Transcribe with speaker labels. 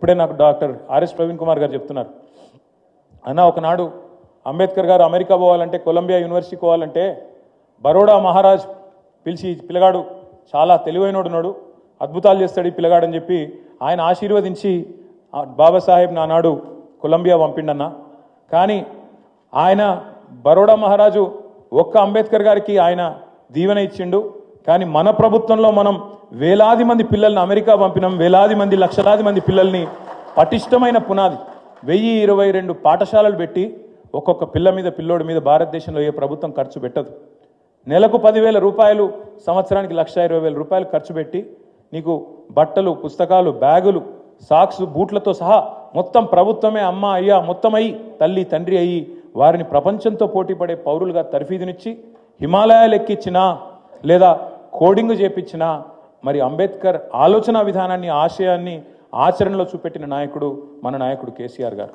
Speaker 1: ఇప్పుడే నాకు doctor RS Praveen Kumar గారు చెప్తున్నారు. అన్న ఒకనాడు అంబేద్కర్ గారు అమెరికా పోవాలంటే కొలంబియా యూనివర్సిటీ పోవాలంటే బరోడా మహారాజ్ పిలిచి పిల్లగాడు చాలా తెలివైనడున్నాడు అద్భుతాలు చేస్తాడు ఈ పిల్లగాడని చెప్పి ఆయన ఆశీర్వదించి బాబాసాహెబ్ నానాడు కొలంబియా పంపిండన్న. కానీ ఆయన బరోడా మహారాజు ఒక్క అంబేద్కర్ గారికి ఆయన దీవెన ఇచ్చిండు. కానీ మన ప్రభుత్వంలో మనం వేలాది మంది పిల్లల్ని అమెరికా పంపినాం వేలాది మంది లక్షలాది మంది పిల్లల్ని పటిష్టమైన పునాది. వెయ్యి ఇరవై రెండు పాఠశాలలు పెట్టి ఒక్కొక్క పిల్ల మీద పిల్లోడి మీద భారతదేశంలో ఏ ప్రభుత్వం ఖర్చు పెట్టదు. నెలకు పదివేల రూపాయలు సంవత్సరానికి లక్ష ఇరవై వేల రూపాయలు ఖర్చు పెట్టి నీకు బట్టలు పుస్తకాలు బ్యాగులు సాక్స్ బూట్లతో సహా మొత్తం ప్రభుత్వమే అమ్మ అయ్యా మొత్తం అయ్యి తల్లి తండ్రి అయ్యి వారిని ప్రపంచంతో పోటీపడే పౌరులుగా తర్ఫీదునిచ్చి హిమాలయాలు ఎక్కించినా లేదా కోడింగ్ చేపించిన మరి అంబేద్కర్ ఆలోచన విధానాన్ని ఆశయాన్ని ఆచరణలో చూపెట్టిన నాయకుడు మన నాయకుడు కేసీఆర్ గారు.